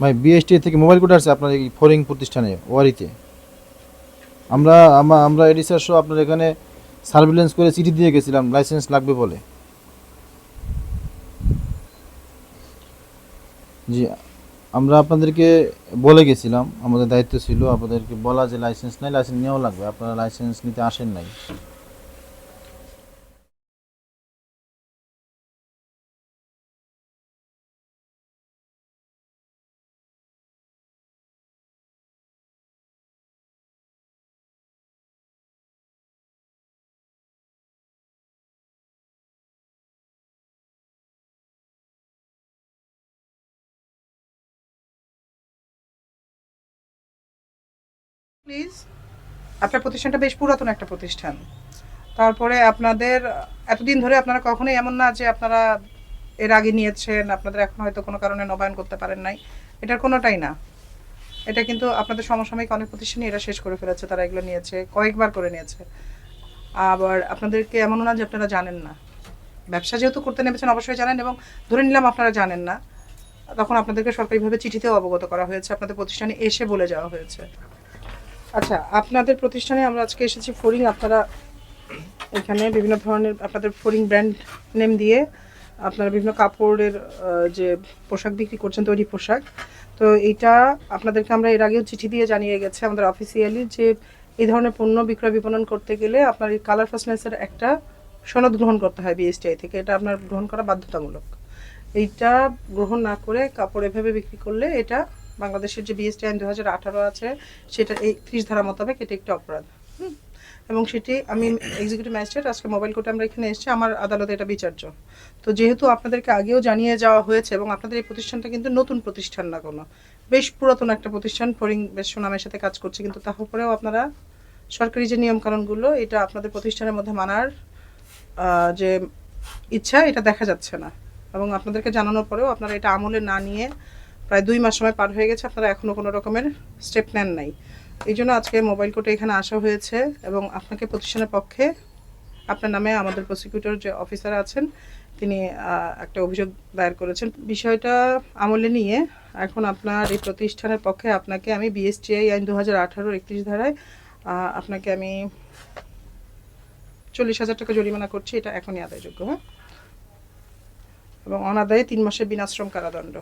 ভাই বিএসটি থেকে mobile code আসছে আপনার এই ফোরিং প্রতিষ্ঠানে, ওয়ারিতে। আমরা, আমা- আমরা এডিসার সহ আপনার এখানে সার্ভিলেন্স করে চিঠি দিয়ে গেছিলাম লাইসেন্স লাগবে বলে। জি, আমরা আপনাদেরকে বলে গেছিলাম, আমাদের দায়িত্ব ছিল আপনাদেরকে বলা যে লাইসেন্স নাই লাইসেন্স নেওয়া লাগবে, আপনারা লাইসেন্স নিতে আসেন নাই। প্লিজ আপনার প্রতিষ্ঠানটা বেশ পুরাতন একটা প্রতিষ্ঠান। তারপরে আপনাদের, এতদিন ধরে আপনারা কখনোই এমন না যে আপনারা এর আগে নিয়েছেন, আপনাদের এখন হয়তো কোনো কারণে নবায়ন করতে পারেন নাই। এটার কোনোটাই না। এটা কিন্তু আপনাদের সমসাময়িক অনেক প্রতিষ্ঠানই এটা শেষ করে ফেলেছে, তারা এগুলো নিয়েছে, কয়েকবার করে নিয়েছে। আবার আপনাদেরকে এমনও না যে আপনারা জানেন না। ব্যবসা যেহেতু করতে নেমেছেন, অবশ্যই জানেন এবং ধরে নিলাম আপনারা জানেন না। তখন আপনাদেরকে সরকারিভাবে চিঠিতেও অবগত করা হয়েছে, আপনাদের প্রতিষ্ঠানে এসে বলে যাওয়া হয়েছে। আচ্ছা আপনাদের প্রতিষ্ঠানে আমরা আজকে এসেছি ফোরিং। আপনারা এখানে বিভিন্ন ধরনের আপনাদের ফোরিং ব্র্যান্ড নেম দিয়ে আপনারা বিভিন্ন কাপড়ের যে পোশাক বিক্রি করছেন, তৈরি পোশাক। তো এইটা আপনাদেরকে আমরা এর আগেও চিঠি দিয়ে জানিয়ে গেছে আমাদের অফিসিয়ালি যে এই ধরনের পণ্য বিক্রয় বিপণন করতে গেলে আপনার এই কালার ফার্স্টনেসের একটা সনদ গ্রহণ করতে হয় বিএসটিআই থেকে। এটা আপনার গ্রহণ করা বাধ্যতামূলক। এইটা গ্রহণ না করে কাপড় এভাবে বিক্রি করলে এটা বাংলাদেশের যে বিএসটি আইন দু হাজার আঠারো আছে, সেটা এই ত্রিশ ধারা মোতাবেক এটা একটি অপরাধ। এবং সেটি আমি এক্সিকিউটিভ ম্যাজিস্ট্রেট আজকে মোবাইল কোর্টে আমরা এখানে এসেছি, আমার আদালতে এটা বিচার্য। তো যেহেতু আপনাদেরকে আগেও জানিয়ে যাওয়া হয়েছে এবং আপনাদের এই প্রতিষ্ঠানটা কিন্তু নতুন প্রতিষ্ঠান না কোনো, বেশ পুরাতন একটা প্রতিষ্ঠান ফরিং বেশ সুনামের সাথে কাজ করছে, কিন্তু তারপরেও আপনারা সরকারি যে নিয়মকানুনগুলো, এটা আপনাদের প্রতিষ্ঠানের মধ্যে মানার যে ইচ্ছা, এটা দেখা যাচ্ছে না। এবং আপনাদেরকে জানানোর পরেও আপনারা এটা আমলে না নিয়ে প্রায় দুই মাস সময় পার হয়ে গেছে, আপনারা এখনও কোনো রকমের স্টেপ নেন নাই। এই জন্য আজকে মোবাইল কোর্টে এখানে আসা হয়েছে এবং আপনাকে প্রতিষ্ঠানের পক্ষে আপনার নামে আমাদের প্রসিকিউটর যে অফিসার আছেন, তিনি একটা অভিযোগ দায়ের করেছেন। বিষয়টা আমলে নিয়ে এখন আপনার এই প্রতিষ্ঠানের পক্ষে আপনাকে আমি বিএসটিআই আইন দু হাজার আঠারোর একত্রিশ ধারায় আপনাকে আমি চল্লিশ হাজার টাকা জরিমানা করছি, এটা এখনই আদায়যোগ্য হ্যাঁ? এবং অনাদায়ে তিন মাসের বিনাশ্রম কারাদণ্ড।